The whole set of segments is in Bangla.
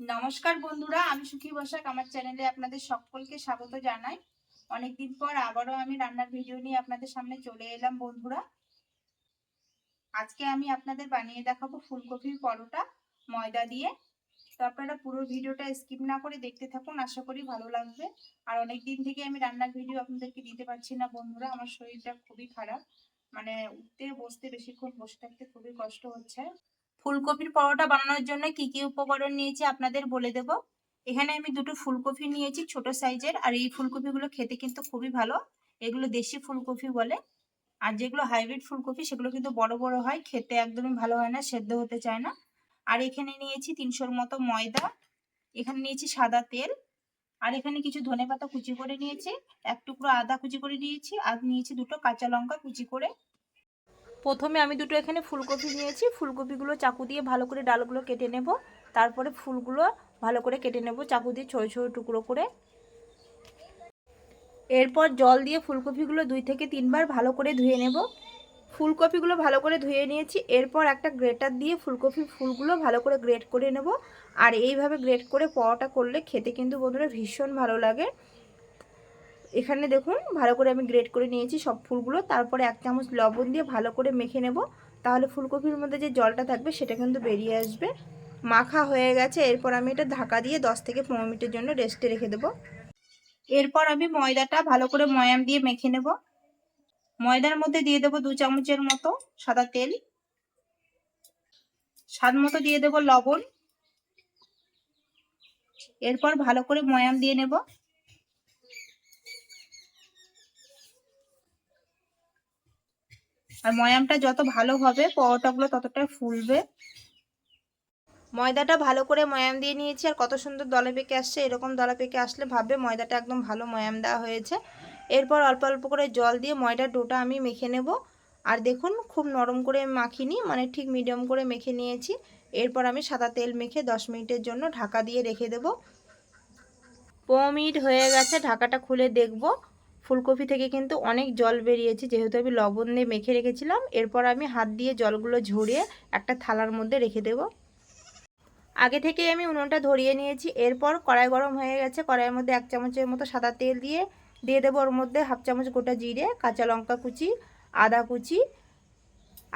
নমস্কার বন্ধুরা, আমি সুখী বসাক আমার চ্যানেলে আপনাদের সকলকে স্বাগত জানাই। অনেকদিন পর আবারও আমি রান্নার ভিডিও নিয়ে আপনাদের সামনে চলে এলাম বন্ধুরা। আজকে আমি আপনাদের বানিয়ে দেখাবো ফুলকপির পরোটা ময়দা দিয়ে। তো আপনারা পুরো ভিডিওটা স্কিপ না করে দেখতে থাকুন, আশা করি ভালো লাগবে। আর অনেক দিন থেকে আমি রান্নার ভিডিও আপনাদেরকে দিতে পারছি না বন্ধুরা, আমার শরীরটা খুবই খারাপ। মানে উঠতে, বসতে, বেশিক্ষণ বসে থাকতে খুবই কষ্ট হচ্ছে। ফুলকপির পরোটা বানানোর জন্য কি কি উপকরণ নিয়েছি আপনাদের বলে দেব। এখানে আমি দুটো ফুলকপি নিয়েছি ছোট সাইজের, আর এই ফুলকপিগুলো খেতে কিন্তু খুবই ভালো। এগুলো দেশি ফুলকপি বলে। আর যেগুলো হাইব্রিড ফুলকপি, সেগুলো কিন্তু বড় বড় হয়, খেতে একদমই ভালো হয় না, সেদ্ধ হতে চায় না। আর এখানে নিয়েছি তিনশোর মতো ময়দা, এখানে নিয়েছি সাদা তেল, আর এখানে কিছু ধনে পাতা কুচি করে নিয়েছি, এক টুকরো আদা কুচি করে নিয়েছি, আর নিয়েছি দুটো কাঁচা লঙ্কা কুচি করে। প্রথমে আমি দুটো এখানে ফুলকপি নিয়েছি। ফুলকপিগুলো চাকু দিয়ে ভালো করে ডালগুলো কেটে নেব। তারপরে ফুলগুলো ভালো করে কেটে নেব চাকু দিয়ে ছোটো ছোটো টুকরো করে। এরপর জল দিয়ে ফুলকপিগুলো দুই থেকে তিনবার ভালো করে ধুয়ে নেব। ফুলকপিগুলো ভালো করে ধুয়ে নিয়েছি। এরপর একটা গ্রেটার দিয়ে ফুলকপির ফুলগুলো ভালো করে গ্রেট করে নেব। আর এইভাবে গ্রেট করে পরোটা করলে খেতে কিন্তু বন্ধুরা ভীষণ ভালো লাগে। এখানে দেখুন, ভালো করে আমি গ্রেট করে নিয়েছি সব ফুলগুলো। তারপরে এক চামচ লবণ দিয়ে ভালো করে মেখে নেব। তাহলে ফুলকপির মধ্যে যে জলটা থাকবে, সেটা কিন্তু বেরিয়ে আসবে। মাখা হয়ে গেছে, এরপর আমি এটা ঢাকা দিয়ে দশ থেকে পনেরো মিনিটের জন্য রেস্টে রেখে দেবো। এরপর আমি ময়দাটা ভালো করে ময়াম দিয়ে মেখে নেব। ময়দার মধ্যে দিয়ে দেবো দু চামচের মতো সাদা তেল। স্বাদ মতো দিয়ে দেবো লবণ। এরপর ভালো করে ময়াম দিয়ে নেব। আর ময়ামটা যত ভালো হবে, পরোটাগুলো ততটাই ফুলবে। ময়দাটা ভালো করে ময়াম দিয়ে নিয়েছি, আর কত সুন্দর দলা পেকে আসছে। এরকম দলা পেকে আসলে ভাববে ময়দাটা একদম ভালো ময়াম দেওয়া হয়েছে। এরপর অল্প অল্প করে জল দিয়ে ময়দার ডোটা আমি মেখে নেব। আর দেখুন, খুব নরম করে মাখিনি মানে ঠিক মিডিয়াম করে মেখে নিয়েছি। এরপর আমি সাদা তেল মেখে দশ মিনিটের জন্য ঢাকা দিয়ে রেখে দেব। পনেরো মিনিট হয়ে গেছে, ঢাকাটা খুলে দেখব। ফুলকপি থেকে কিন্তু অনেক জল বেরিয়েছে। যেহেতু আমি লবণ দিয়ে মেখে রেখেছিলাম, এরপর আমি হাত দিয়ে জলগুলো ঝরিয়ে একটা থালার মধ্যে রেখে দেব। আগে থেকে আমি উনুনটা ধরিয়ে নিয়েছি। এরপর কড়াই গরম হয়ে গেছে। কড়াইয়ের মধ্যে এক চামচের মতো সাদা তেল দিয়ে দিয়ে দেবো ওর মধ্যে হাফ চামচ গোটা জিরে, কাঁচা লঙ্কা কুচি, আদা কুচি।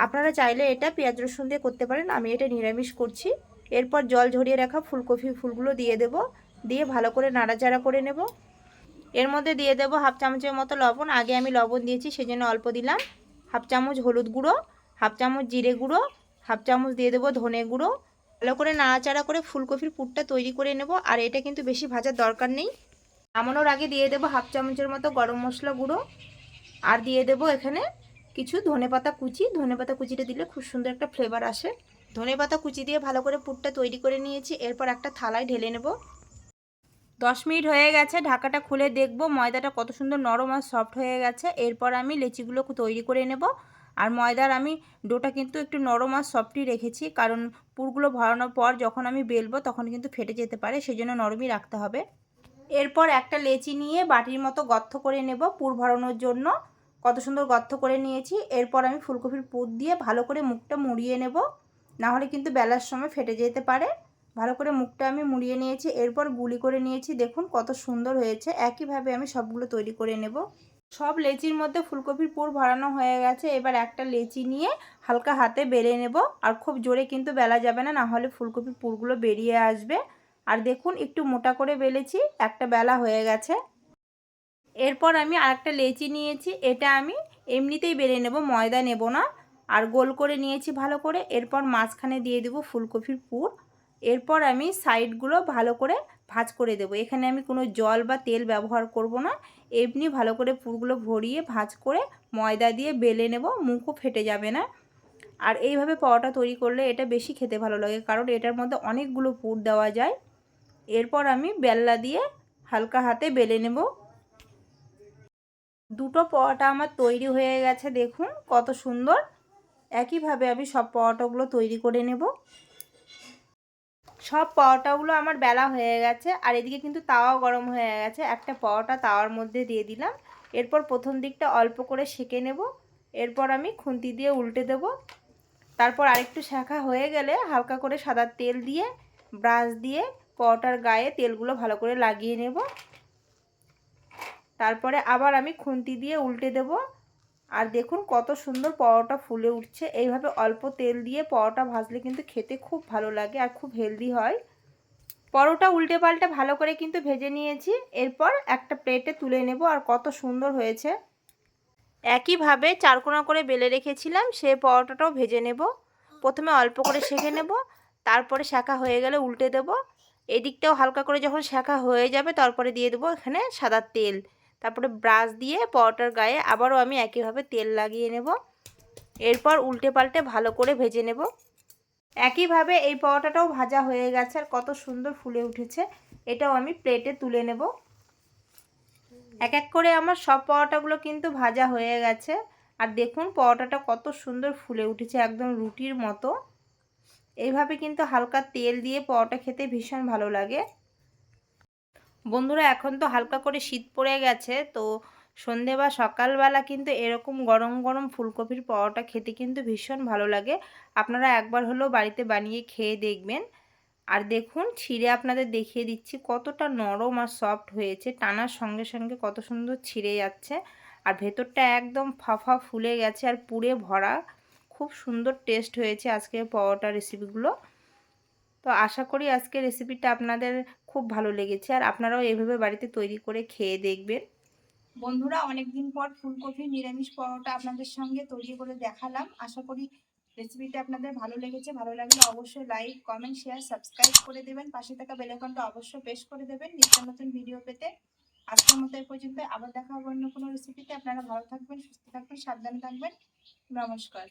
আপনারা চাইলে এটা পেঁয়াজ রসুন দিয়ে করতে পারেন। আমি এটা নিরামিষ করছি। এরপর জল ঝরিয়ে রাখা ফুলকপি ফুলগুলো দিয়ে দেব। দিয়ে ভালো করে নাড়াচাড়া করে নেব। এর মধ্যে দিয়ে দেবো হাফ চামচের মতো লবণ। আগে আমি লবণ দিয়েছি, সেজন্য অল্প দিলাম। হাফ চামচ হলুদ গুঁড়ো, হাফ চামচ জিরে গুঁড়ো, হাফ চামচ দিয়ে দেবো ধনে গুঁড়ো। ভালো করে নাড়াচাড়া করে ফুলকপির পুরটা তৈরি করে নেব। আর এটা কিন্তু বেশি ভাজার দরকার নেই। নামানোর আগে দিয়ে দেবো হাফ চামচের মতো গরম মশলা গুঁড়ো। আর দিয়ে দেবো এখানে কিছু ধনেপাতা কুচি। ধনেপাতা কুচিটা দিলে খুব সুন্দর একটা ফ্লেভার আসে। ধনেপাতা কুচি দিয়ে ভালো করে পুরটা তৈরি করে নিয়েছি। এরপর একটা থালায় ঢেলে নেব। দশ মিনিট হয়ে গেছে, ঢাকাটা খুলে দেখব। ময়দাটা কত সুন্দর নরম আর সফট হয়ে গেছে। এরপর আমি লেচিগুলো তৈরি করে নেব। আর ময়দার আমি ডোটা কিন্তু একটু নরম আর সফটই রেখেছি। কারণ পুরগুলো ভরানোর পর যখন আমি বেলবো তখন কিন্তু ফেটে যেতে পারে সেই জন্য নরমই রাখতে হবে। এরপর একটা লেচি নিয়ে বাটির মতো গর্থ করে নেব পুর ভরানোর জন্য। কত সুন্দর গর্ত করে নিয়েছি। এরপর আমি ফুলকপির পুর দিয়ে ভালো করে মুখটা মুড়িয়ে নেব। নাহলে কিন্তু বেলার সময় ফেটে যেতে পারে। ভালো করে মুখটা আমি মুড়িয়ে নিয়েছি, এরপর গুলি করে নিয়েছি। দেখুন কত সুন্দর হয়েছে, একইভাবে আমি সবগুলো তৈরি করে নেব। সব লেচির মধ্যে ফুলকপির পুর ভরানো হয়ে গেছে, এবার একটা লেচি নিয়ে হালকা হাতে বেলে নেব। আর খুব জোরে কিন্তু বেলা যাবে না নাহলে ফুলকপির পুরগুলো বেরিয়ে আসবে। আর দেখুন একটু মোটা করে বেলেছি, একটা বেলা হয়ে গেছে। এরপর আমি আরেকটা লেচি নিয়েছি, এটা আমি এমনিতেই বেলে নেব, ময়দা নেব না। আর গোল করে নিয়েছি ভালো করে, এরপর মাঝখানে দিয়ে দেবো ফুলকপির পুর। এরপর আমি সাইডগুলো ভালো করে ভাজ করে দেব। এখানে আমি কোনো জল বা তেল ব্যবহার করব না। এমনি ভালো করে পুরগুলো ভরিয়ে ভাজ করে ময়দা দিয়ে বেলে নেব, মুখও ফেটে যাবে না। আর এইভাবে পাওয়াটা তৈরি করলে এটা বেশি খেতে ভালো লাগে, কারণ এটার মধ্যে অনেকগুলো পুর দেওয়া যায়। এরপর আমি বেল্লা দিয়ে হালকা হাতে বেলে নেব। দুটো পরোটা আমার তৈরি হয়ে গেছে, দেখুন কত সুন্দর। একইভাবে আমি সব পরোটাগুলো তৈরি করে নেব। সব পরোটাগুলো আমার বেলা হয়ে গেছে, আর এদিকে কিন্তু তাওয়াও গরম হয়ে গেছে। একটা পরোটা তাওয়ার মধ্যে দিয়ে দিলাম। এরপর প্রথম দিকটা অল্প করে সেঁকে নেব। এরপর আমি খুন্তি দিয়ে উল্টে দেব। তারপর আরেকটু শাখা হয়ে গেলে হালকা করে সাদা তেল দিয়ে, ব্রাশ দিয়ে পরোটার গায়ে তেলগুলো ভালো করে লাগিয়ে নেব। তারপরে আবার আমি খুন্তি দিয়ে উল্টে দেব। আর দেখুন কত সুন্দর পরোটা ফুলে উঠছে। এইভাবে অল্প তেল দিয়ে পরোটা ভাজলে কিন্তু খেতে খুব ভালো লাগে আর খুব হেলদি হয়। পরোটা উল্টে পাল্টে ভালো করে কিন্তু ভেজে নিয়েছি। এরপর একটা প্লেটে তুলে নেব আর কত সুন্দর হয়েছে। একইভাবে চারকোনা করে বেলে রেখেছিলাম, সে পরোটাটাও ভেজে নেব। প্রথমে অল্প করে সেঁকে নেব, তারপরে শাঁকা হয়ে গেলে উল্টে দেব। এদিকটাও হালকা করে যখন শাঁকা হয়ে যাবে, তারপরে দিয়ে দেবো এখানে সাদা তেল। তারপরে ব্রাশ দিয়ে পরোটার গায়ে আবারও আমি একইভাবে তেল লাগিয়ে নেব। এরপর উল্টে পাল্টে ভালো করে ভেজে নেব। একইভাবে এই পরোটাটাও ভাজা হয়ে গেছে আর কত সুন্দর ফুলে উঠেছে, এটাও আমি প্লেটে তুলে নেব। এক এক করে আমার সব পরোটাগুলো কিন্তু ভাজা হয়ে গেছে আর দেখুন পরোটাটা কত সুন্দর ফুলে উঠেছে একদম রুটির মতো। এইভাবে কিন্তু হালকা তেল দিয়ে পরোটা খেতে ভীষণ ভালো লাগে। বন্ধুরা, এখন তো হালকা করে শীত পড়ে গেছে, তো সন্ধে বা সকালবেলা কিন্তু এরকম গরম গরম ফুলকপির পরোটা খেতে কিন্তু ভীষণ ভালো লাগে। আপনারা একবার হলেও বাড়িতে বানিয়ে খেয়ে দেখবেন। আর দেখুন, ছিঁড়ে আপনাদের দেখিয়ে দিচ্ছি কতটা নরম আর সফট হয়েছে, টানার সঙ্গে সঙ্গে কত সুন্দর ছিঁড়ে যাচ্ছে। আর ভেতরটা একদম ফাফা ফুলে গেছে আর পুড়ে ভরা। খুব সুন্দর টেস্ট হয়েছে আজকের পরোটা রেসিপিগুলো তো আশা করি আজকে রেসিপিটা আপনাদের খুব ভালো লেগেছে। আর আপনারাও এভাবে বাড়িতে তৈরি করে খেয়ে দেখবেন। বন্ধুরা, অনেকদিন পর ফুলকপি নিরামিষ পরোটা আপনাদের সঙ্গে তৈরি করে দেখালাম। আশা করি রেসিপিটা আপনাদের ভালো লেগেছে। ভালো লাগলে অবশ্যই লাইক কমেন্ট শেয়ার সাবস্ক্রাইব করে দেবেন। পাশে থাকা বেলাইকনটা অবশ্যই প্রেস করে দেবেন নিত্য নতুন ভিডিও পেতে। আজকের মতো এই পর্যন্ত আবার দেখা হবে অন্য কোনো রেসিপিতে আপনারা ভালো থাকবেন, সুস্থ থাকবেন, সাবধানে থাকবেন। নমস্কার।